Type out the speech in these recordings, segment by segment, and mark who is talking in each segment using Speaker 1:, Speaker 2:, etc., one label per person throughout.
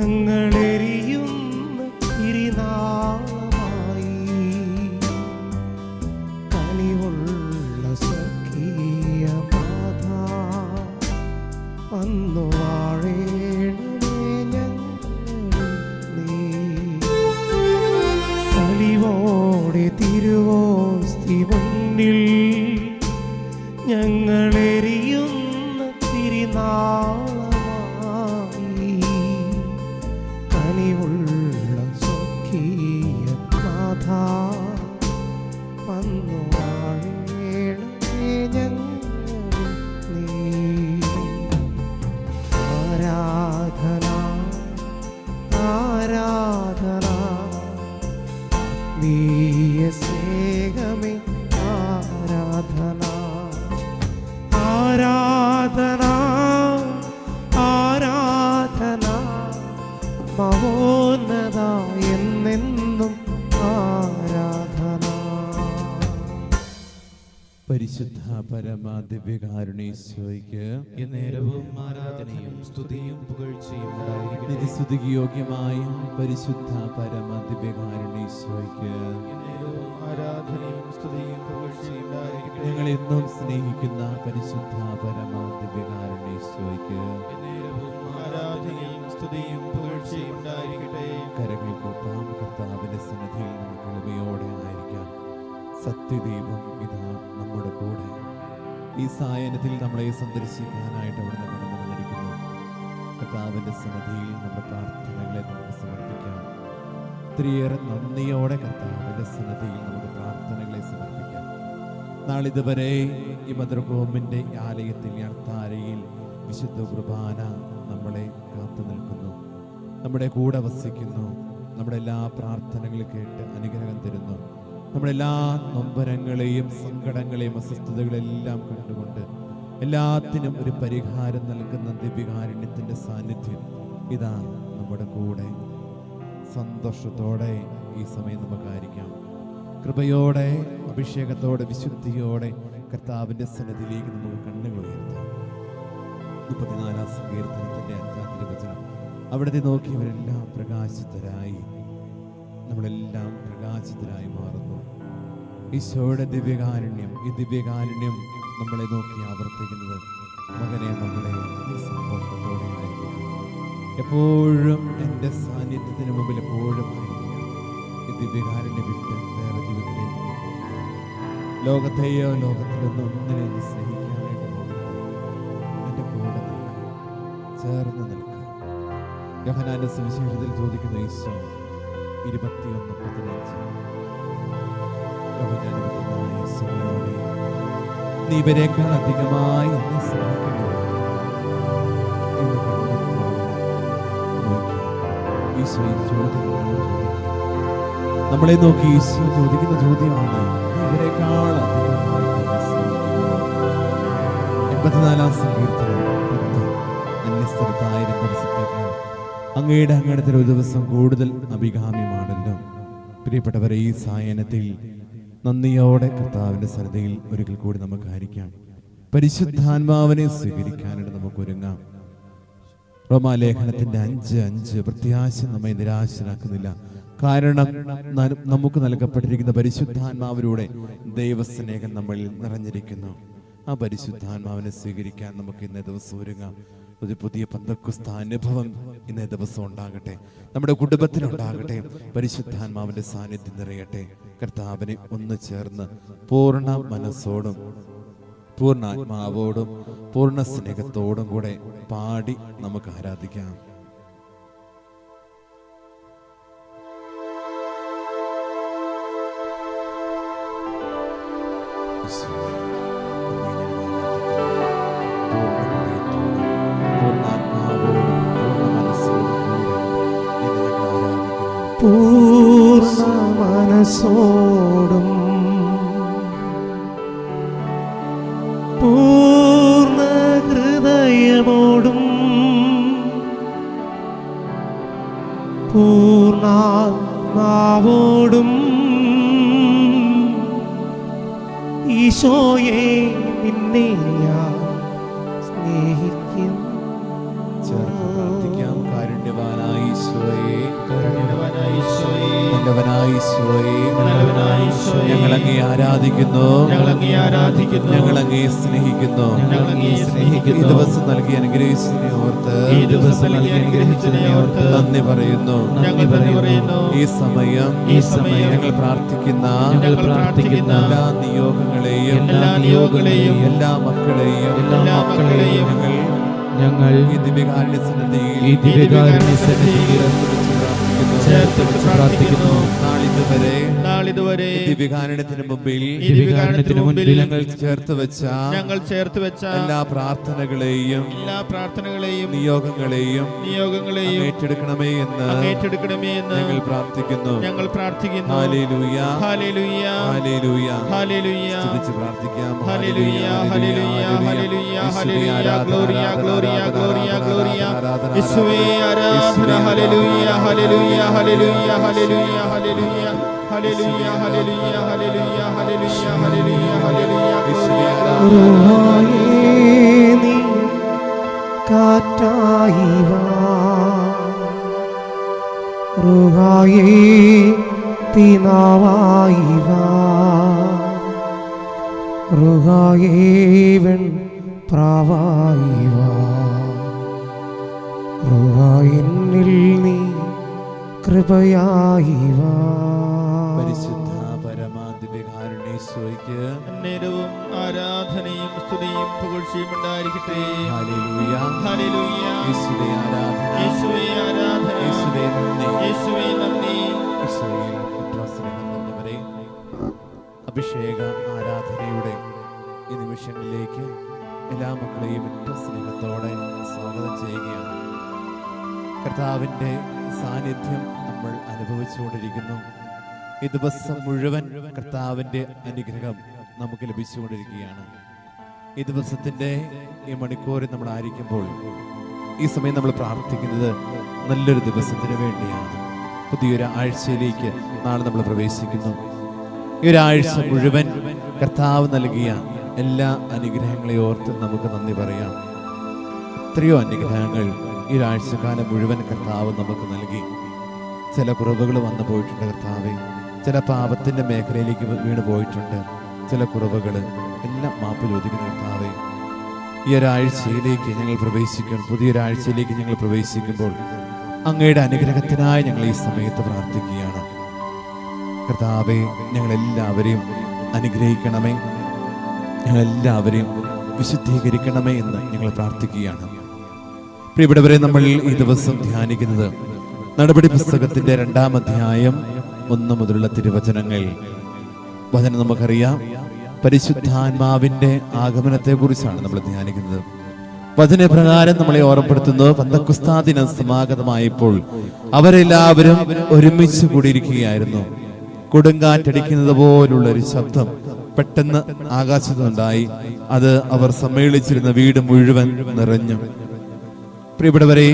Speaker 1: ഞങ്ങളെ
Speaker 2: പരിശുദ്ധ പരമ ദിവ്യകാരുണീശോയ്ക്ക്
Speaker 3: നേരവും ആരാധനയും സ്തുതിയും പുകഴ്ചയും
Speaker 2: നിരസ്തുതിക്ക് യോഗ്യമായ പരിശുദ്ധ പരമ ദിവ്യകാരുണീശോയ്ക്ക്
Speaker 3: ആരാധനയും സ്തുതിയും പുകഴ്ചയും
Speaker 2: ഞങ്ങൾ എന്നും സ്നേഹിക്കുന്ന പരിശുദ്ധ പരമ ദിവ്യകാരുണീശോയ്ക്ക്
Speaker 3: നേരവും ആരാധനയും സ്തുതിയും പുകഴ്ചയും ഉണ്ടായിരിക്കട്ടെ.
Speaker 2: കരകൾക്കൊപ്പം കർത്താവിന്റെ സന്നിധിയിൽ നമുക്ക് എളിമയോടെ സത്യദീപം ഇതാ നമ്മുടെ കൂടെ. ഈ സായനത്തിൽ നമ്മളെ സന്ദർശിക്കാനായിട്ട് അവിടുന്ന് കടന്നു വന്നിരിക്കുന്നു. കർത്താവിന്റെ സന്നിധിയിൽ നമ്മുടെ പ്രാർത്ഥനകളെ നമുക്ക് സമർപ്പിക്കാം. ഒത്തിരിയേറെ നന്ദിയോടെ കർത്താവിന്റെ സന്നിധിയിൽ നമുക്ക് പ്രാർത്ഥനകളെ സമർപ്പിക്കാം. നാളിതുവരെ ഈ മധുരഭൂമിന്റെ ആലയത്തിൽ അർത്താരയിൽ വിശുദ്ധ കുർബാന നമ്മളെ കാത്തു നിൽക്കുന്നു. നമ്മുടെ കൂടെ വസിക്കുന്നു. നമ്മുടെ എല്ലാ പ്രാർത്ഥനകളും കേട്ട് അനുഗ്രഹം തരുന്നു. നമ്മുടെ എല്ലാ നൊമ്പരങ്ങളെയും സങ്കടങ്ങളെയും അസ്വസ്ഥതകളെല്ലാം കണ്ടുകൊണ്ട് എല്ലാത്തിനും ഒരു പരിഹാരം നൽകുന്ന ദിവ്യകാരുണ്യത്തിന്റെ സാന്നിധ്യം ഇതാ നമ്മുടെ കൂടെ. സന്തോഷത്തോടെ ഈ സമയം നമുക്ക് ആയിരിക്കാം കൃപയോടെ അഭിഷേകത്തോടെ വിശുദ്ധിയോടെ കർത്താവിന്റെ സന്നദ്ധിയിലേക്ക് നമുക്ക് കണ്ണുകൾ ഉയർത്താം. മുപ്പത്തിനാലാം സങ്കീർത്തനത്തിന്റെ അഞ്ചാം തിരുവചനം. അവിടുത്തെ നോക്കിയവരെല്ലാം പ്രകാശിതരായി. നമ്മളെല്ലാം പ്രകാശിതരായി മാറുന്നു. ഈശോയുടെ ദിവ്യകാരുണ്യം ഈ ദിവ്യകാരുണ്യം നമ്മളെ നോക്കി ആവർത്തിക്കുന്നത് മകനെ മകളെ സന്തോഷത്തോടെ എപ്പോഴും എന്റെ സാന്നിധ്യത്തിന് മുമ്പിൽ എപ്പോഴും ഈ ദിവ്യകാരുണ്യം വിട്ട് വേറെ ജീവിതത്തിലേക്ക്. ലോകത്തെയോ ലോകത്തിലൊന്നും ഒന്നിനെ സ്നേഹിക്കാനായിട്ട് എന്റെ കൂടെ ചേർന്ന് നിൽക്കുക യോഹനാന്റെ സുവിശേഷത്തിൽ ചോദിക്കുന്ന ഈശോ അധികമായി എന്നെ സ്നേഹിക്കുന്നു നമ്മളെ നോക്കി ഈശോ ചോദിക്കുന്ന ചോദ്യമാണ് "നീ ഇവരെക്കാൾ അധികമായി എന്നെ സ്നേഹിക്കുന്നുവോ?" എൺപത്തിനാലാം സങ്കീർത്തനം അന്യസ്ഥലത്തായിരം അങ്ങയുടെ അങ്ങനത്തെ ഒരു ദിവസം കൂടുതൽ അഭികാമ്യമാണല്ലോ പ്രിയപ്പെട്ടവരെ ഈ സായനത്തിൽ നന്ദിയോടെ കർത്താവിന്റെ സന്നിധിയിൽ ഒരിക്കൽ കൂടി നമുക്ക് ആയിരിക്കാം പരിശുദ്ധാത്മാവിനെ സ്വീകരിക്കാനായിട്ട് നമുക്ക് ഒരുങ്ങാം. റോമാലേഖനത്തിന്റെ അഞ്ച് അഞ്ച് പ്രത്യാശ നമ്മെ നിരാശനാക്കുന്നില്ല കാരണം നമുക്ക് നൽകപ്പെട്ടിരിക്കുന്ന പരിശുദ്ധാത്മാവിലൂടെ ദൈവസ്നേഹം നമ്മളിൽ നിറഞ്ഞിരിക്കുന്നു. ആ പരിശുദ്ധാത്മാവിനെ സ്വീകരിക്കാൻ നമുക്ക് ഇന്നേ ദിവസം ഒരുങ്ങാം. ഒരു പുതിയ പന്തക്കുസ്ത അനുഭവം ഇന്നേ ദിവസം ഉണ്ടാകട്ടെ. നമ്മുടെ കുടുംബത്തിനുണ്ടാകട്ടെ പരിശുദ്ധാത്മാവിന്റെ സാന്നിധ്യം നിറയട്ടെ. കർത്താവിനെ ഒന്ന് ചേർന്ന് പൂർണ മനസ്സോടും പൂർണാത്മാവോടും പൂർണ സ്നേഹത്തോടും കൂടെ പാടി നമുക്ക് ആരാധിക്കാം. Thank അങ്ങയെ പൂർണ മനസ്സോടും ആരാധിക്കുന്നു. ഞങ്ങൾ അങ്ങേ സ്നേഹിക്കുന്നു. ഈ ദിവസം നൽകി അനുഗ്രഹിച്ചതിനെ ഓർത്ത്
Speaker 3: ഈ ദിവസം നൽകി അനുഗ്രഹിച്ചതിനെ ഓർത്ത്
Speaker 2: നന്ദി പറയുന്നു.
Speaker 3: നന്ദി പറയുന്നു.
Speaker 2: ഈ സമയം
Speaker 3: ഈ സമയം
Speaker 2: ഞങ്ങൾ പ്രാർത്ഥിക്കുന്ന
Speaker 3: ഞങ്ങൾ പ്രാർത്ഥിക്കുന്ന
Speaker 2: എല്ലാ നിയോഗങ്ങളെയും
Speaker 3: എല്ലാ നിയോഗങ്ങളെയും
Speaker 2: എല്ലാ മക്കളെയും
Speaker 3: എല്ലാ മക്കളെയും
Speaker 2: ഞങ്ങൾ
Speaker 3: ഞങ്ങൾ
Speaker 2: ഈ ദിവ്യകാരുണ്യ സന്നിധിയിൽ
Speaker 3: ഈ ദിവ്യകാരുണ്യ സന്നിധിയിൽ
Speaker 2: ചേർത്ത് പ്രാർത്ഥിക്കുന്നു. നാളിതുവരെ
Speaker 3: നാളിതുവരെ
Speaker 2: ഈ ദിവ്യകാരുണ്യത്തിന് മുമ്പിൽ
Speaker 3: ഈ ദിവ്യകാരുണ്യത്തിന് മുമ്പിൽ
Speaker 2: ഞങ്ങൾ ചേർത്ത് വെച്ച
Speaker 3: ഞങ്ങൾ ചേർത്ത് വെച്ച
Speaker 2: എല്ലാ പ്രാർത്ഥനകളെയും
Speaker 3: എല്ലാ പ്രാർത്ഥനകളെയും
Speaker 2: നിയോഗങ്ങളെയും
Speaker 3: നിയോഗങ്ങളെയും
Speaker 2: ഏറ്റെടുക്കണമേ എന്ന്
Speaker 3: ഏറ്റെടുക്കണമേ എന്ന്
Speaker 2: ഞങ്ങൾ പ്രാർത്ഥിക്കുന്നു.
Speaker 3: ഞങ്ങൾ പ്രാർത്ഥിക്കുന്നു.
Speaker 2: ഹാലേലൂയ.
Speaker 3: ഹാലേലൂയ.
Speaker 2: ഹാലേലൂയ.
Speaker 3: ഹാലേലൂയ.
Speaker 2: സ്തുതിച്ച് പ്രാർത്ഥിക്കാം.
Speaker 3: ഹല്ലേലൂയ ഹല്ലേലൂയ ഹല്ലേലൂയ ഹല്ലേലൂയ ഗ്ലോറിയ ഗ്ലോറിയ ഗ്ലോറിയ ഗ്ലോറിയ യേശുവേ ആരാധന. ഹല്ലേലൂയ hallelujah hallelujah hallelujah hallelujah hallelujah hallelujah hallelujah hallelujah hallelujah
Speaker 1: നീ കാറ്റായി വാ. വാ. പ്രാവായി വാ. നീ
Speaker 2: പരിശുദ്ധ
Speaker 3: ആരാധനയും സ്തുതിയും ഉണ്ടായിരിക്കട്ടെ.
Speaker 2: അഭിഷേക ആരാധനയുടെ ഈ നിമിഷങ്ങളിലേക്ക് എല്ലാ മക്കളെയും ഏറ്റവും സ്നേഹത്തോടെ സ്വാഗതം ചെയ്യുകയാണ്. കർത്താവിന്റെ സാന്നിധ്യം നമ്മൾ അനുഭവിച്ചുകൊണ്ടിരിക്കുന്നു. ഈ ദിവസം മുഴുവൻ കർത്താവിന്റെ അനുഗ്രഹം നമുക്ക് ലഭിച്ചുകൊണ്ടിരിക്കുകയാണ്. ഈ ദിവസത്തിന്റെ ഈ മണിക്കൂറിൽ നമ്മൾ ആയിരിക്കുമ്പോൾ ഈ സമയം നമ്മൾ പ്രാർത്ഥിക്കുന്നത് നല്ലൊരു ദിവസത്തിന് വേണ്ടിയാണ്. പുതിയൊരു ആഴ്ചയിലേക്ക് നാളെ നമ്മൾ പ്രവേശിക്കുന്നു. ഈ ഒരാഴ്ച മുഴുവൻ കർത്താവ് നൽകിയ എല്ലാ അനുഗ്രഹങ്ങളെ ഓർത്ത് നമുക്ക് നന്ദി പറയാം. എത്രയോ അനുഗ്രഹങ്ങൾ ഈ ആഴ്ചക്കാലം മുഴുവൻ കർത്താവ് നമുക്ക് നൽകി. ചില കുറവുകൾ വന്നു പോയിട്ടുണ്ട് കർത്താവെ. ചില പാപത്തിന്റെ മേഖലയിലേക്ക് വീണ് പോയിട്ടുണ്ട്. ചില കുറവുകൾ എല്ലാം മാപ്പ് ചോദിക്കുന്ന കർത്താവെ. ഈ ഒരാഴ്ചയിലേക്ക് ഞങ്ങൾ പ്രവേശിക്കണം പുതിയൊരാഴ്ചയിലേക്ക് ഞങ്ങൾ പ്രവേശിക്കുമ്പോൾ അങ്ങയുടെ അനുഗ്രഹത്തിനായി ഞങ്ങൾ ഈ സമയത്ത് പ്രാർത്ഥിക്കുകയാണ്. കർത്താവെ ഞങ്ങളെല്ലാവരെയും അനുഗ്രഹിക്കണമേ. ഞങ്ങളെല്ലാവരെയും വിശുദ്ധീകരിക്കണമേ എന്ന് ഞങ്ങൾ പ്രാർത്ഥിക്കുകയാണ്. പ്രിയപ്പെട്ടവരെ നമ്മൾ ഈ ദിവസം ധ്യാനിക്കുന്നത് നടപടി പുസ്തകത്തിന്റെ രണ്ടാം അധ്യായം ഒന്ന് മുതലുള്ള തിരുവചനങ്ങൾ. വചനം നമുക്കറിയാം. പരിശുദ്ധാത്മാവിന്റെ ആഗമനത്തെ കുറിച്ചാണ് നമ്മൾ ധ്യാനിക്കുന്നത്. വചനപ്രകാരം നമ്മളെ ഓർമ്മപ്പെടുത്തുന്നത് പന്തക്കുസ്താ ദിനം സമാഗതമായപ്പോൾ അവരെല്ലാവരും ഒരുമിച്ച് കൂടിയിരിക്കുകയായിരുന്നു. കൊടുങ്കാറ്റടിക്കുന്നത് പോലുള്ള ഒരു ശബ്ദം പെട്ടെന്ന് ആകാശത്തുണ്ടായി അത് അവർ സമ്മേളിച്ചിരുന്ന വീട് മുഴുവൻ നിറഞ്ഞു. പ്രിയപ്പെട്ടവരെ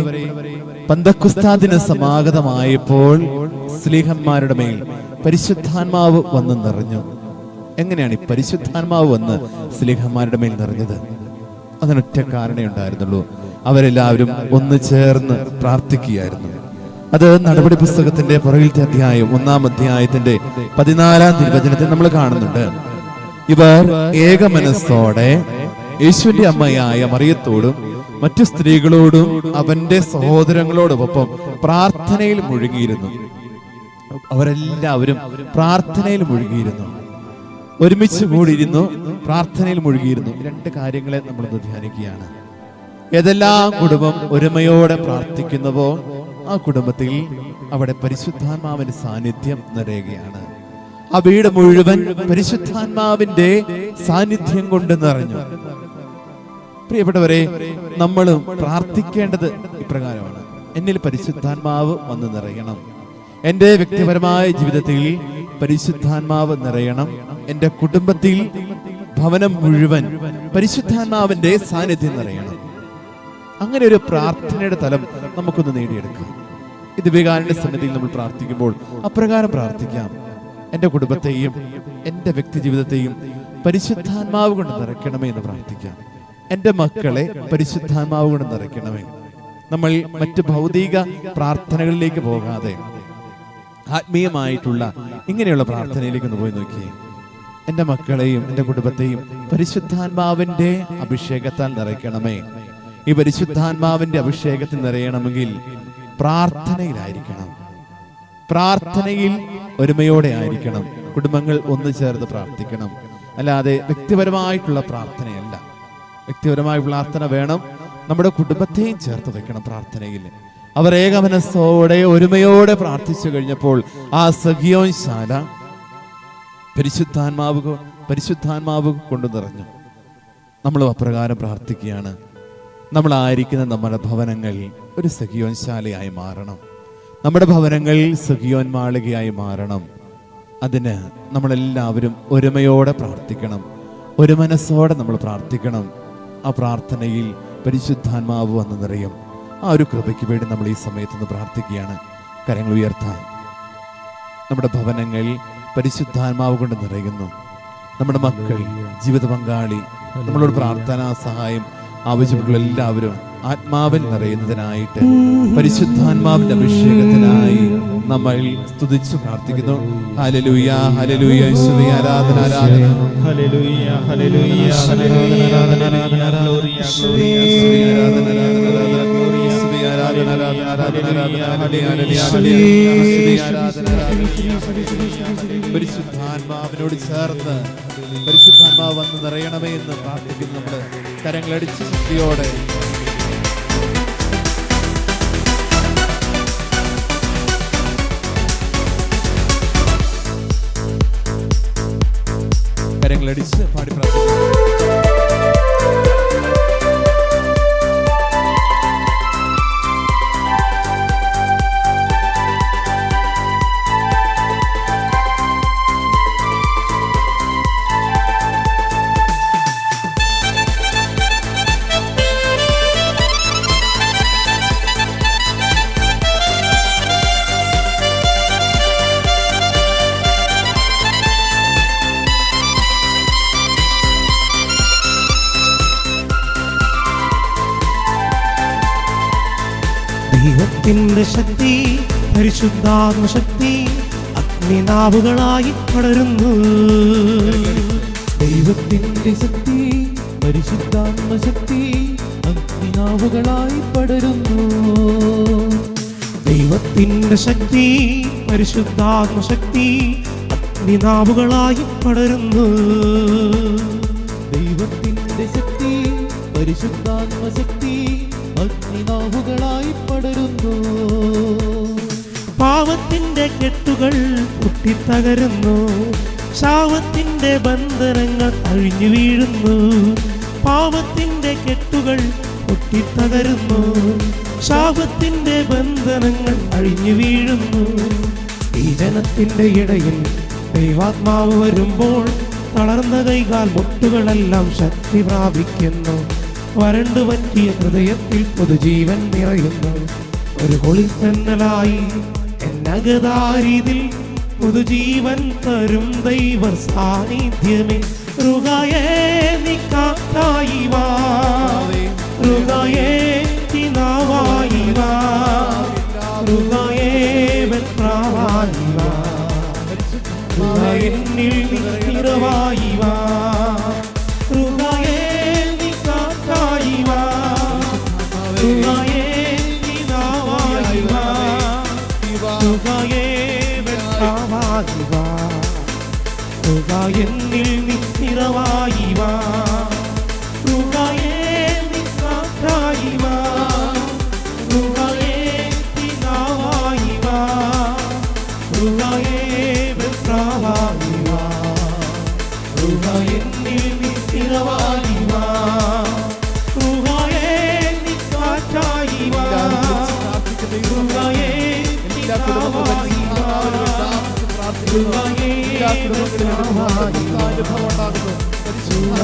Speaker 2: പന്തക്കുസ്താദിന് സമാഗതമായപ്പോൾ സ്ലീഹന്മാരുടെ മേൽ പരിശുദ്ധാത്മാവ് വന്ന് നിറഞ്ഞു. എങ്ങനെയാണ് ഈ പരിശുദ്ധാത്മാവ് വന്ന് സ്ലീഹന്മാരുടെ മേൽ നിറഞ്ഞത്? അതിനൊറ്റ കാരണേ ഉണ്ടായിരുന്നുള്ളൂ. അവരെല്ലാവരും ഒന്ന് ചേർന്ന് പ്രാർത്ഥിക്കുകയായിരുന്നു. അത് നടപടി പുസ്തകത്തിന്റെ പുറകിലത്തെ അധ്യായം ഒന്നാം അധ്യായത്തിന്റെ പതിനാലാം തിരുവചനത്തിൽ നമ്മൾ കാണുന്നുണ്ട്. ഇവർ ഏകമനസ്സോടെ യേശുവിന്റെ അമ്മയായ മറിയത്തോടും മറ്റു സ്ത്രീകളോടും അവന്റെ സഹോദരങ്ങളോടൊപ്പം പ്രാർത്ഥനയിൽ മുഴുകിയിരുന്നു. അവരെല്ലാവരും പ്രാർത്ഥനയിൽ മുഴുകിയിരുന്നു. ഒരുമിച്ച് കൂടിയിരുന്നു പ്രാർത്ഥനയിൽ മുഴുകിയിരുന്നു. രണ്ട് കാര്യങ്ങളെ നമ്മൾ ധ്യാനിക്കുകയാണ്. ഏതെല്ലാം കുടുംബം ഒരുമയോടെ പ്രാർത്ഥിക്കുന്നവോ ആ കുടുംബത്തിൽ അവിടെ പരിശുദ്ധാത്മാവിന്റെ സാന്നിധ്യം നിറയുകയാണ്. ആ വീട് മുഴുവൻ പരിശുദ്ധാത്മാവിന്റെ സാന്നിധ്യം കൊണ്ട് നിറഞ്ഞു. പ്രിയപ്പെട്ടവരെ നമ്മൾ പ്രാർത്ഥിക്കേണ്ടത് ഇപ്രകാരമാണ്. എന്നിൽ പരിശുദ്ധാത്മാവ് വന്ന് നിറയണം. എന്റെ വ്യക്തിപരമായ ജീവിതത്തിൽ പരിശുദ്ധാത്മാവ് നിറയണം. എന്റെ കുടുംബത്തിൽ ഭവനം മുഴുവൻ പരിശുദ്ധാത്മാവിന്റെ സാന്നിധ്യം നിറയണം. അങ്ങനെ ഒരു പ്രാർത്ഥനയുടെ തലം നമുക്കൊന്ന് നേടിയെടുക്കാം. ഇത് വികാരന്റെ സന്നിധിയിൽ നമ്മൾ പ്രാർത്ഥിക്കുമ്പോൾ അപ്രകാരം പ്രാർത്ഥിക്കാം. എന്റെ കുടുംബത്തെയും എന്റെ വ്യക്തി ജീവിതത്തെയും പരിശുദ്ധാത്മാവ് കൊണ്ട് നിറയ്ക്കണമേ എന്ന് പ്രാർത്ഥിക്കാം. എന്റെ മക്കളെ പരിശുദ്ധാത്മാവ് കൊണ്ട് നിറയ്ക്കണമേ. നമ്മൾ മറ്റ് ഭൗതിക പ്രാർത്ഥനകളിലേക്ക് പോകാതെ ആത്മീയമായിട്ടുള്ള ഇങ്ങനെയുള്ള പ്രാർത്ഥനയിലേക്ക് ഒന്ന് പോയി നോക്കിയേ. എന്റെ മക്കളെയും എന്റെ കുടുംബത്തെയും പരിശുദ്ധാത്മാവിന്റെ അഭിഷേകത്താൽ നിറയ്ക്കണമേ. ഈ പരിശുദ്ധാത്മാവിന്റെ അഭിഷേകത്തിൽ നിറയണമെങ്കിൽ പ്രാർത്ഥനയിലായിരിക്കണം. പ്രാർത്ഥനയിൽ ഒരുമയോടെ ആയിരിക്കണം. കുടുംബങ്ങൾ ഒന്നു ചേർന്ന് പ്രാർത്ഥിക്കണം. അല്ലാതെ വ്യക്തിപരമായിട്ടുള്ള പ്രാർത്ഥനയല്ല. വ്യക്തിപരമായ പ്രാർത്ഥന വേണം. നമ്മുടെ കുടുംബത്തെയും ചേർത്ത് വെക്കണം പ്രാർത്ഥനയിൽ. അവർ ഏകമനസ്സോടെ ഒരുമയോടെ പ്രാർത്ഥിച്ചു കഴിഞ്ഞപ്പോൾ ആ സഖിയോൻ ശാല പരിശുദ്ധാത്മാവ് പരിശുദ്ധാത്മാവ് കൊണ്ടു നിറഞ്ഞു. നമ്മൾ അപ്രകാരം പ്രാർത്ഥിക്കുകയാണ്. നമ്മളായിരിക്കുന്ന നമ്മുടെ ഭവനങ്ങൾ ഒരു സഖിയോൻ ശാലയായി മാറണം. നമ്മുടെ ഭവനങ്ങൾ സഖിയോൻ മാളികയായി മാറണം. അതിന് നമ്മളെല്ലാവരും ഒരുമയോടെ പ്രാർത്ഥിക്കണം. ഒരു മനസ്സോടെ നമ്മൾ പ്രാർത്ഥിക്കണം. ആ പ്രാർത്ഥനയിൽ പരിശുദ്ധാത്മാവ് വന്ന് നിറയും. ആ ഒരു കൃപയ്ക്ക് വേണ്ടി നമ്മൾ ഈ സമയത്ത് നിന്ന് പ്രാർത്ഥിക്കുകയാണ്. കരങ്ങൾ ഉയർത്താൻ. നമ്മുടെ ഭവനങ്ങൾ പരിശുദ്ധാത്മാവ് കൊണ്ട് നിറയുന്നു. നമ്മുടെ മക്കൾ ജീവിത പങ്കാളി നമ്മളോട് പ്രാർത്ഥനാ സഹായം ആവശ്യപ്പെട്ടുള്ള എല്ലാവരും ആത്മാവിൽ നിറയുന്നതിനായിട്ട് പരിശുദ്ധാത്മാവിന്റെ അഭിഷേകത്തിനായി നമ്മൾ സ്തുതിച്ചു പ്രാർത്ഥിക്കുന്നു. ഹലലൂയ ഹലലൂയ ആരാധന ആരാധന. ആരാധന ആരാധന ആരാധന ആരാധന ആരാധന പരിശുദ്ധാത്മാവിനോട് ചേർന്ന് പരിശുദ്ധാത്മാവ് വന്ന് നിറയണമേ എന്ന് പ്രാർത്ഥിക്കുന്നു നമ്മൾ കരങ്ങളടിച്ച് ശക്തിയോടെ കരങ്ങളടിച്ച് പാടി പ്രാർത്ഥിക്കുന്നു
Speaker 1: പരിശുദ്ധാത്മ ശക്തി അഗ്നിനാവുകളായി പടരുന്നു. ദൈവത്തിന്റെ ശക്തി പരിശുദ്ധാത്മശക്തി അഗ്നിനാവുകളായി പടരുന്നു. ദൈവത്തിന്റെ ശക്തി പരിശുദ്ധാത്മശക്തി അഗ്നിനാവുകളായി പടരുന്നു. ദൈവത്തിന്റെ ശക്തി പരിശുദ്ധാത്മ കെട്ടുകൾ പൊട്ടിത്തകരുന്നു ശാപത്തിന്റെ ബന്ധനങ്ങൾ അഴിഞ്ഞു വീഴുന്നു. പാപത്തിന്റെ കെട്ടുകൾ പൊട്ടിത്തകരുന്നു. ശാപത്തിന്റെ ബന്ധനങ്ങൾ അഴിഞ്ഞു വീഴുന്നു. ഈ ജനത്തിന്റെ ഇടയിൽ ദൈവാത്മാവ് വരുമ്പോൾ തളർന്ന കൈകാൽ മുട്ടുകളെല്ലാം ശക്തി പ്രാപിക്കുന്നു. വരണ്ടു പറ്റിയ ഹൃദയത്തിൽ പുതുജീവൻ നിറയുന്നു. ഒരു കുളിത്തന്നലായി എന്നകതാരിതിൽ പുതുജീവൻ തരും ദൈവ സാന്നിധ്യമേ. റുകായേ നിക്കാത്തായി വാ. റുകായേ തിനാവായി വാ. റുകായേ വെത്രാവായി വാ. എന്നിൽ നിറവായി വാ. എന്നിൽ നിറവായി വാ റുകായേ നിക്കാത്തായി വാ റുകായേ തിനാവായി വാ റുകായേ വെത്രാവായി വാ റുകായേ നിറവായി വാ റുകായേ നിക്കാത്തായി വാ റുകായേ തിനാവായി വാ റുകായേ വെത്രാവായി വാ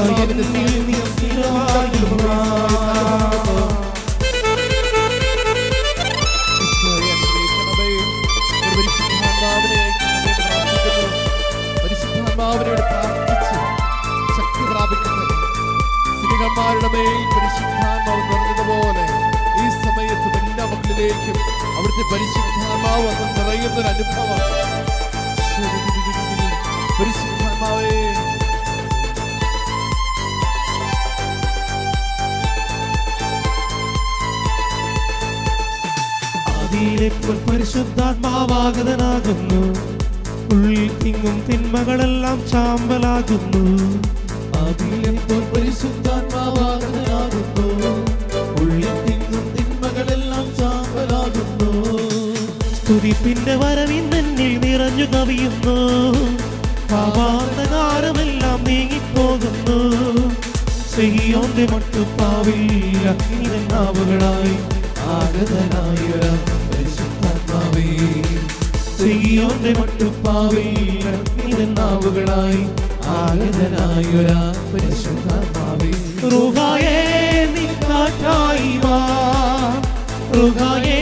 Speaker 1: റുകായേ നിറവായി വാ
Speaker 2: ഈശോയെ അനുഗ്രഹിക്കണമേ. ഒരു പരിശുദ്ധാത്മാവിനെ അയക്കണമേ എന്ന് പ്രാർത്ഥിക്കുന്നു. പരിശുദ്ധാത്മാവിനോട് പ്രാർത്ഥിച്ച് ശക്തി പ്രാപിക്കുന്നത് സ്ത്രീകന്മാരുടെ മേൽ പരിശുദ്ധാത്മാവ് നിറഞ്ഞതുപോലെ ഈ സമയത്തും എല്ലാ മക്കളിലേക്കും അവിടുത്തെ പരിശുദ്ധാത്മാവ് അങ്ങ് നിറയുന്ന
Speaker 1: ആദിയിലെപ്പോൾ പരിശുദ്ധാത്മാവാഗതനാകുന്നു. ഉള്ളിൽ തിങ്ങും തിന്മകളെല്ലാം ചാമ്പലാകുന്നു.
Speaker 2: ആദിയിലെപ്പോൾ പരിശുദ്ധാത്മാവാഗതനാകുന്നു. ഉള്ളിൽ തിങ്ങും തിന്മകളെല്ലാം ചാമ്പലാകുന്നു.
Speaker 1: സ്തുതിപ്പിന്റെ വരവിന്നെന്നിൽ നിറഞ്ഞു കവിയുന്നു. പാപാന്തകാരമെല്ലാം നീങ്ങിപ്പോകുന്നു. ചെയ്യോന്റെ മട്ടുപ്പാവില്ല നാവുകളായി
Speaker 2: പരിശുദ്ധാത്മാവേ
Speaker 1: സെഹിയോന്റെ മട്ടുപ്പാവില്ല നാവുകളായി
Speaker 2: ആഗതനായൊരാ പരിശുദ്ധാത്മാവേ
Speaker 1: റുഹായേ നീ വാ. നീ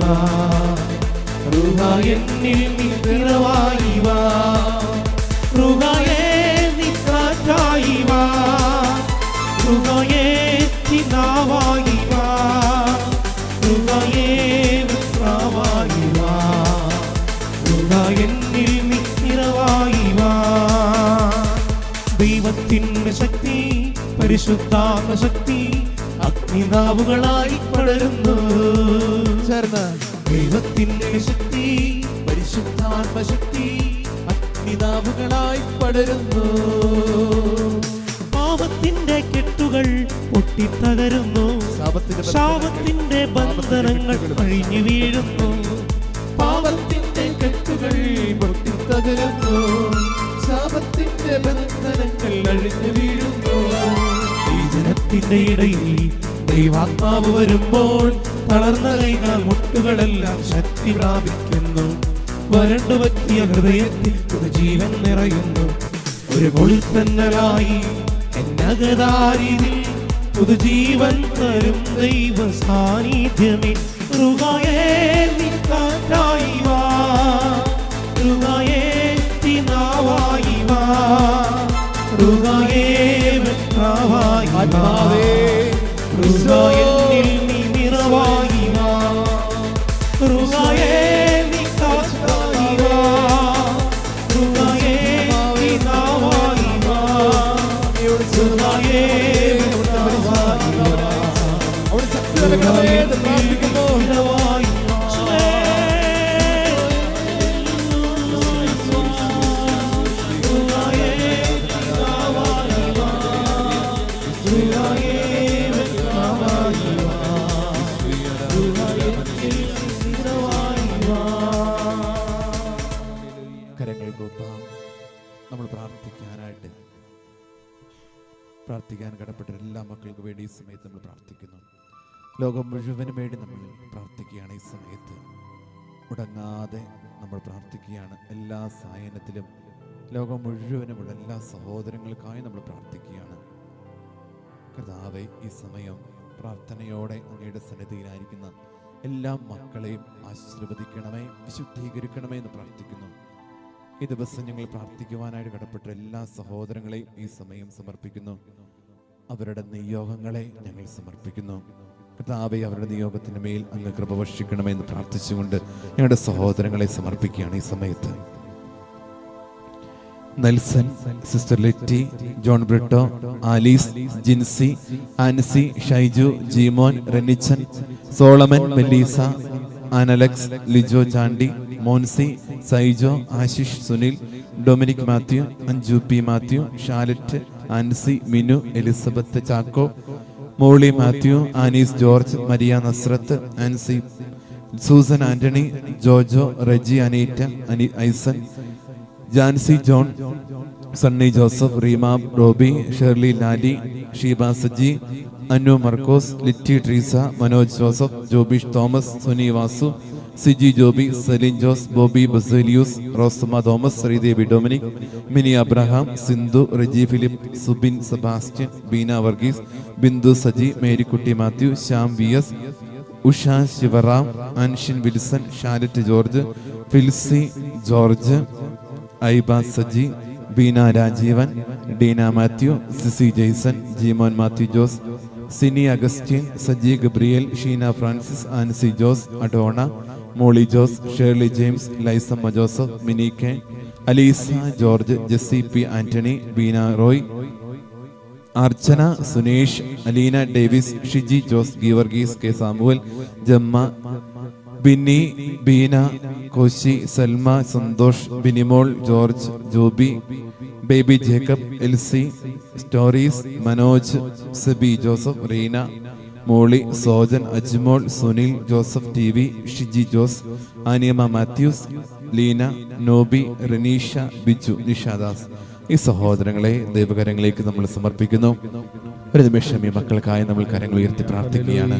Speaker 1: വാ. വാ. പരിശുദ്ധാത്മ ശക്തി അഗ്നിനാവുകളായി പടരുന്നു.
Speaker 2: ചേർന്ന്.
Speaker 1: ദൈവത്തിന്റെ ശക്തി
Speaker 2: പരിശുദ്ധാത്മശക്തി അഗ്നിനാവുകളായി പടരുന്നു.
Speaker 1: പാപത്തിന്റെ കെട്ടുകൾ പൊട്ടിത്തകരുന്നു.
Speaker 2: ശാപത്തിന്റെ
Speaker 1: ബന്ധനങ്ങൾ അഴിഞ്ഞു വീഴുന്നു.
Speaker 2: പാപത്തിന്റെ കെട്ടുകൾ പൊട്ടിത്തകരുന്നു. ശാപത്തിന്റെ ബന്ധനങ്ങൾ അഴിഞ്ഞു വീഴുന്നു.
Speaker 1: ജനത്തിന്റെ ഇടയിൽ ദൈവാത്മാവ് വരുമ്പോൾ തളർന്ന കൈകൾ മുട്ടുകളെല്ലാം ശക്തി പ്രാപിക്കുന്നു. വരണ്ടു പറ്റിയ ഹൃദയത്തിൽ ഒരു ജീവൻ നിറയുന്നു. ഒരു എന്നകതാരിതിൽ പുതുജീവൻ തരും ദൈവ സാന്നിധ്യമേ. റുഹായേ നീ കാറ്റായി വാ. റുഹായേ വാ
Speaker 2: ആത്മാവേ
Speaker 1: റുഹായെന്നിൽ
Speaker 2: കൂപ്പാം നമ്മൾ പ്രാർത്ഥിക്കാനായിട്ട് പ്രാർത്ഥിക്കാൻ കടപ്പെട്ട എല്ലാ മക്കൾക്ക് വേണ്ടി ഈ സമയത്ത് നമ്മൾ പ്രാർത്ഥിക്കുന്നു. ലോകം മുഴുവനും വേണ്ടി നമ്മൾ പ്രാർത്ഥിക്കുകയാണ് ഈ സമയത്ത്. മുടങ്ങാതെ നമ്മൾ പ്രാർത്ഥിക്കുകയാണ്. എല്ലാ സായനത്തിലും ലോകം മുഴുവനുമുള്ള എല്ലാ സഹോദരങ്ങൾക്കായി നമ്മൾ പ്രാർത്ഥിക്കുകയാണ്. കർത്താവെ ഈ സമയം പ്രാർത്ഥനയോടെ അങ്ങയുടെ സന്നിധിയിലായിരിക്കുന്ന എല്ലാ മക്കളെയും ആശീർവദിക്കണമേ വിശുദ്ധീകരിക്കണമേ എന്ന് പ്രാർത്ഥിക്കുന്നു. ഈ ദിവസം ഞങ്ങൾ പ്രാർത്ഥിക്കുവാനായിട്ട് കടപ്പെട്ട എല്ലാ സഹോദരങ്ങളെയും ഈ സമയം സമർപ്പിക്കുന്നു. അവരുടെ നിയോഗങ്ങളെ ഞങ്ങൾ സമർപ്പിക്കുന്നു. കർത്താവെ അവരുടെ നിയോഗത്തിന് മേൽ അങ്ങ് കൃപ വർഷിക്കണമെന്ന് പ്രാർത്ഥിച്ചുകൊണ്ട് ഞങ്ങളുടെ സഹോദരങ്ങളെ സമർപ്പിക്കുകയാണ് ഈ സമയത്ത്. Nelson sister Letty John Britto Alice Jincy Ancy Shaiju Jeemon Renichan Solomon Melissa അനലക്സ് Lijo Chandy Moncy Saijo Ashish Sunil Dominic Mathew Anju P Mathew Charlotte Ancy Minu Elizabeth Chacko Molly Mathew Annies George Maria Nazareth Ancy Susan Antony Jojo Reji Aneeta Ani ഐസൻ Jancy John Sunny Joseph Reema Roby Shirley Lali Sheeba Saji Annu Markose Litty Treesa Manoj Joseph Jobish Thomas Suni Vasu Siji Joby Salin Jose Bobby Baselios Rosamma Thomas Sreedevi Dominic Mini Abraham Sindhu Reji Philip Subin Sebastian Beena Varghese Bindu Saji Marykutty Mathew Shyam V S Usha Sivaram Anshin Wilson Charlotte George Filsy George Aiba Saji Beena Rajeevan Deena Mathew Cissy Jaison Jeemon Mathew Jose Sini Augustine Saji Gabriel Sheena Francis Ancy Jose Adona Molly Jose Shirley James Lissamma Joseph Mini K Aleesa George Jessy P Antony Beena Roy Archana Suneesh Aleena Davis Shiji Jose Geevarghese K Samuel ജമ്മ Binny Beena Koshy Salma Santhosh Binimol George Joby Baby Jacob Elsy stories Manoj Sabi Joseph Reena Molly Sojan Ajmol Sunil Joseph T V Shiji Jose Aniyamma Mathews Leena Noby Ranisha Biju Nishadas. ഈ സഹോദരങ്ങളെ ദൈവകരങ്ങളിലേക്ക് നമ്മൾ സമർപ്പിക്കുന്നു. ഒരു നിമിഷം ഈ മക്കൾക്കായി നമ്മൾ കരങ്ങൾ ഉയർത്തി പ്രാർത്ഥിക്കുകയാണ്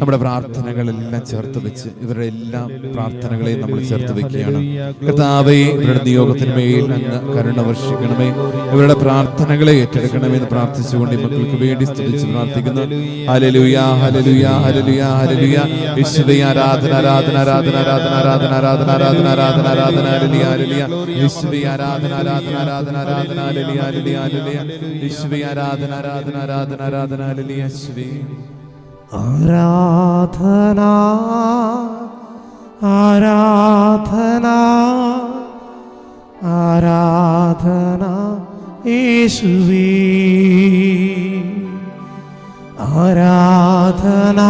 Speaker 2: നമ്മുടെ പ്രാർത്ഥനകളെല്ലാം ചേർത്ത് വെച്ച് ഇവരുടെ എല്ലാ പ്രാർത്ഥനകളെയും നമ്മൾ ചേർത്ത് വെക്കുകയാണ് കർത്താവേ ഇവരുടെ നിയോഗത്തിന്മേൽ അങ്ങ് കരുണ വർഷിക്കണമേ ഇവരുടെ പ്രാർത്ഥനകളെ ഏറ്റെടുക്കണമേ എന്ന് പ്രാർത്ഥിച്ചുകൊണ്ട് ഈ മക്കൾക്ക് വേണ്ടി സ്തുതിച്ച് പ്രാർത്ഥിക്കുന്നു ഹലലുയ ഹലലുയ ഹലലുയ ഹലലുയ യേശുവേ ആരാധന ആരാധന ആരാധന ആരാധന ആരാധന ആരാധന ആരാധന ആരാധന ആരാധന ഹല്ലേലൂയ ഹല്ലേലൂയ യേശുവേ ആരാധന ആരാധന ആരാധന ആരാധന ഹല്ലേലൂയ ഹല്ലേലൂയ ഹല്ലേലൂയ യേശുവേ ആരാധന ആരാധന ആരാധന ആരാധന യേശുവേ
Speaker 1: ആരാധന ആരാധന ആരാധന യേശുവേ. ആരാധന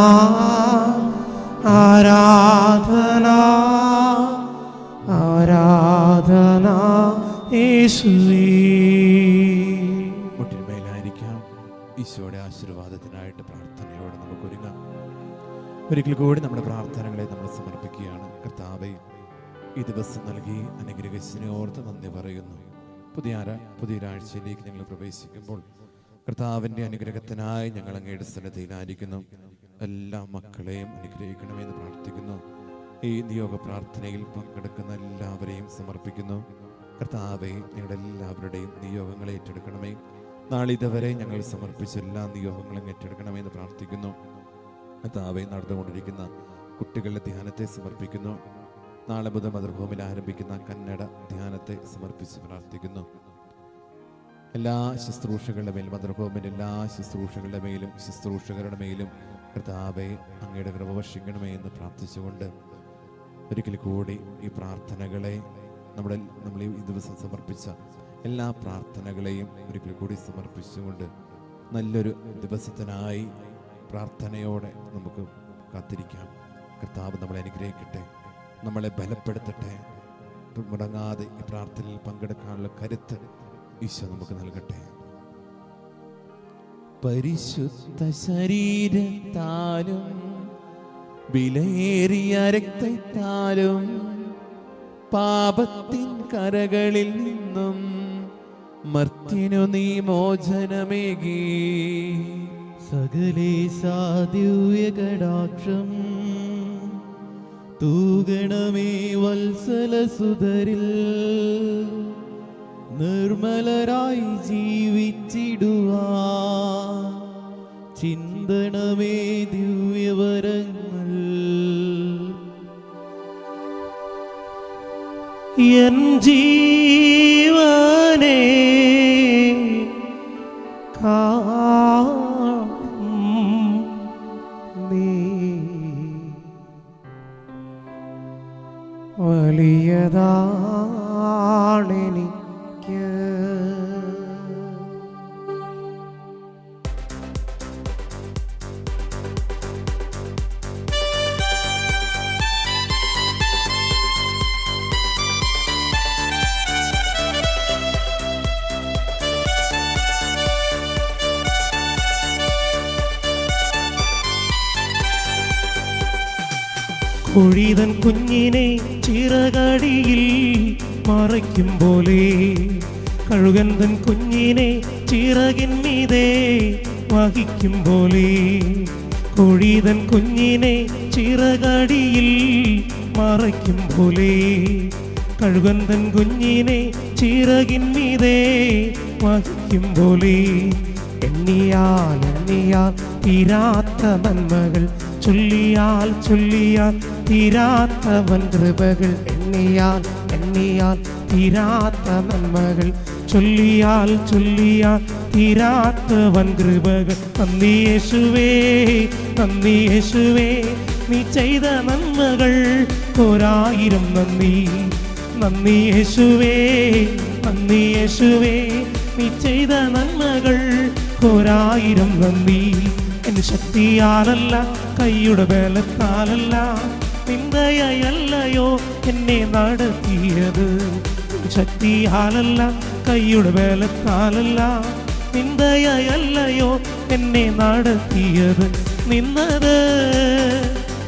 Speaker 1: ആരാധന ആരാധന യേശുവേ.
Speaker 2: ഒരിക്കൽ കൂടി നമ്മുടെ പ്രാർത്ഥനകളെ നമ്മൾ സമർപ്പിക്കുകയാണ്. കർത്താവെ ഈ ദിവസം നൽകി അനുഗ്രഹിച്ചതിനെ ഓർത്ത് നന്ദി പറയുന്നു. പുതിയ പുതിയ പുതിയൊരാഴ്ചയിലേക്ക് ഞങ്ങൾ പ്രവേശിക്കുമ്പോൾ കർത്താവിന്റെ അനുഗ്രഹത്തിനായി ഞങ്ങൾ അങ്ങയുടെ സന്നദ്ധയിലായിരിക്കുന്നു എല്ലാ മക്കളെയും അനുഗ്രഹിക്കണമെന്ന് പ്രാർത്ഥിക്കുന്നു. ഈ നിയോഗ പ്രാർത്ഥനയിൽ പങ്കെടുക്കുന്ന എല്ലാവരെയും സമർപ്പിക്കുന്നു. കർത്താവെ ഞങ്ങളുടെ എല്ലാവരുടെയും നിയോഗങ്ങളെ ഏറ്റെടുക്കണമേ. നാളിതുവരെ ഞങ്ങൾ സമർപ്പിച്ച എല്ലാ നിയോഗങ്ങളും ഏറ്റെടുക്കണമെന്ന് പ്രാർത്ഥിക്കുന്നു. കർത്താവെ നടന്നുകൊണ്ടിരിക്കുന്ന കുട്ടികളുടെ ധ്യാനത്തെ സമർപ്പിക്കുന്നു. നാളെ മുതൽ മതൃഭൂമിയിൽ ആരംഭിക്കുന്ന കന്നഡ ധ്യാനത്തെ സമർപ്പിച്ച് പ്രാർത്ഥിക്കുന്നു. എല്ലാ ശുശ്രൂഷകളുടെ മേലും മദർഭൂമിന്റെ എല്ലാ ശുശ്രൂഷകളുടെ മേലും ശുശ്രൂഷകരുടെ മേലും കർത്താവെ അങ്ങയുടെ കൃപ വർഷിക്കണമേ എന്ന് പ്രാർത്ഥിച്ചുകൊണ്ട് ഒരിക്കൽ കൂടി ഈ പ്രാർത്ഥനകളെ നമ്മുടെ നമ്മൾ ഈ ദിവസം സമർപ്പിച്ച എല്ലാ പ്രാർത്ഥനകളെയും ഒരിക്കൽ കൂടി സമർപ്പിച്ചുകൊണ്ട് നല്ലൊരു ദിവസത്തിനായി പ്രാർത്ഥനയോടെ നമുക്ക് കാത്തിരിക്കാം. കർത്താവ് നമ്മളെ അനുഗ്രഹിക്കട്ടെ നമ്മളെ ബലപ്പെടുത്തട്ടെ. മുടങ്ങാതെ ഈ പ്രാർത്ഥനയിൽ പങ്കെടുക്കാനുള്ള കരുത്ത് ഈശോ നമുക്ക് നൽകട്ടെ. പരിശുദ്ധ ശരീരത്താലും വിലയേറിയ രക്തത്താലും പാപത്തിൻ കരകളിൽ നിന്നും മർത്തിനു നീ മോചനമേകി
Speaker 1: സകലേശാദ്യൂയകടാക്ഷം തൂഗണമേ വത്സലസുതരിൽ നിർമ്മലരായി ജീവിച്ചിടുവാ ചിന്തണമേ ദിവ്യവരങ്ങൾ. എൻ ജീവനേ കാണും കുഴിതൻ കുഞ്ഞിനെ ചിറകടിയിൽ മറയ്ക്കും പോലെ. കഴുകൻ തൻ കുഞ്ഞിനെ ചിറകിൻ മീതേ വഹിക്കും പോലെ. കുഴിതൻ കുഞ്ഞിനെ ചിറകടിയിൽ മറയ്ക്കും പോലെ. കഴുകൻ തൻ കുഞ്ഞിനെ ചിറകിൻ മീതേ വഹിക്കും പോലെ. എണ്ണിയാൽ എണ്ണിയാൽ തീരാത്ത നന്മകൾ சொல்லியால் சொல்லியால் தீராத்தவன் கிருபகள். எண்ணியால் எண்ணியால் தீராத்தவன் மகள். சொல்லியால் சொல்லியால் தீராத்தவன் கிருபகள். நந்தி இயேசுவே நந்தி இயேசுவே நீ செய்த நன்மகள் ஓராயிரம் நந்தி. நந்தி இயேசுவே நந்தி இயேசுவே நீ செய்த நன்மகள் ஓராயிரம் நந்தி. ശക്തിയാലല്ല കൈയുടെ ബലത്താലല്ല നിന്ദയല്ലയോ എന്നെ നടത്തിയത്. ശക്തിയാലല്ല കൈയുടെ ബലത്താലല്ല നിന്ദയല്ലയോ എന്നെ നടത്തിയത്. നിന്നത്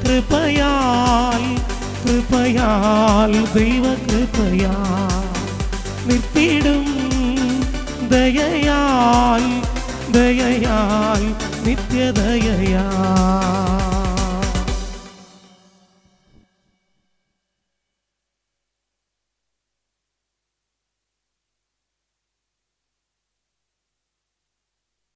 Speaker 1: കൃപയാൽ കൃപയാൽ ദൈവ കൃപയാൽ നിർത്തിയിടും ദയയാൽ ദയയാൽ നിത്യദയയാൽ